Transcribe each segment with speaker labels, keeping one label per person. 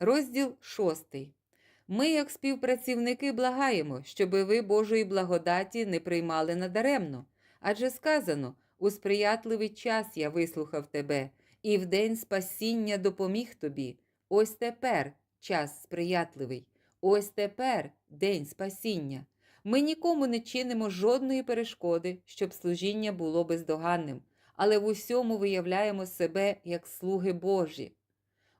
Speaker 1: Розділ 6. Ми, як співпрацівники, благаємо, щоби ви Божої благодаті не приймали надаремно. Адже сказано: у сприятливий час я вислухав тебе, і в день спасіння допоміг тобі. Ось тепер час сприятливий, ось тепер день спасіння. Ми нікому не чинимо жодної перешкоди, щоб служіння було бездоганним, але в усьому виявляємо себе як слуги Божі.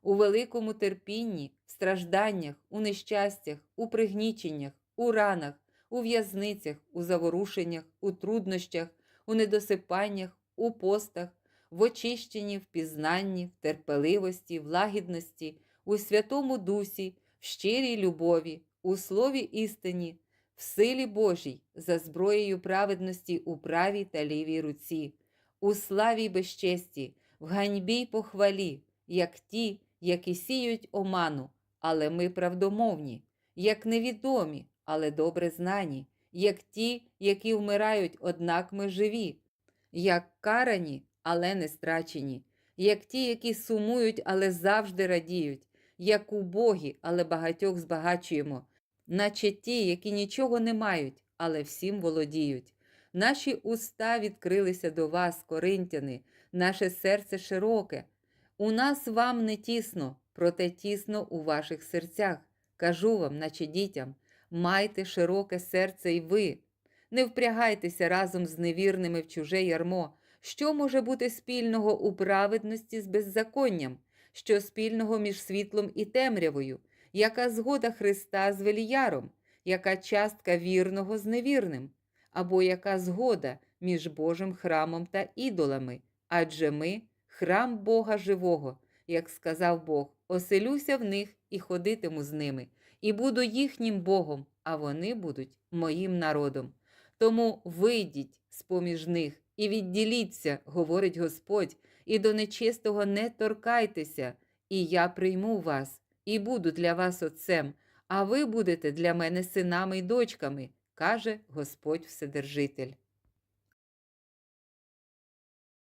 Speaker 1: У великому терпінні, в стражданнях, у нещастях, у пригніченнях, у ранах, у в'язницях, у заворушеннях, у труднощах, у недосипаннях, у постах, в очищенні, в пізнанні, в терпеливості, в лагідності, у святому дусі, в щирій любові, у слові істині, в силі Божій, за зброєю праведності у правій та лівій руці, у славі безчесті, в ганьбі й похвалі, як ті, які сіють оману, але ми правдомовні, як невідомі, але добре знані, як ті, які вмирають, однак ми живі, як карані, але не страчені, як ті, які сумують, але завжди радіють, як убогі, але багатьох збагачуємо, наче ті, які нічого не мають, але всім володіють. Наші уста відкрилися до вас, коринтяни, наше серце широке. У нас вам не тісно, проте тісно у ваших серцях. Кажу вам, наче дітям, майте широке серце й ви. Не впрягайтеся разом з невірними в чуже ярмо. Що може бути спільного у праведності з беззаконням? Що спільного між світлом і темрявою? Яка згода Христа з Веліяром? Яка частка вірного з невірним? Або яка згода між Божим храмом та ідолами? Адже ми храм Бога живого, як сказав Бог, оселюся в них і ходитиму з ними, і буду їхнім Богом, а вони будуть моїм народом. Тому вийдіть з поміж них і відділіться, говорить Господь, і до нечистого не торкайтеся, і я прийму вас, і буду для вас отцем, а ви будете для мене синами й дочками, каже Господь Вседержитель.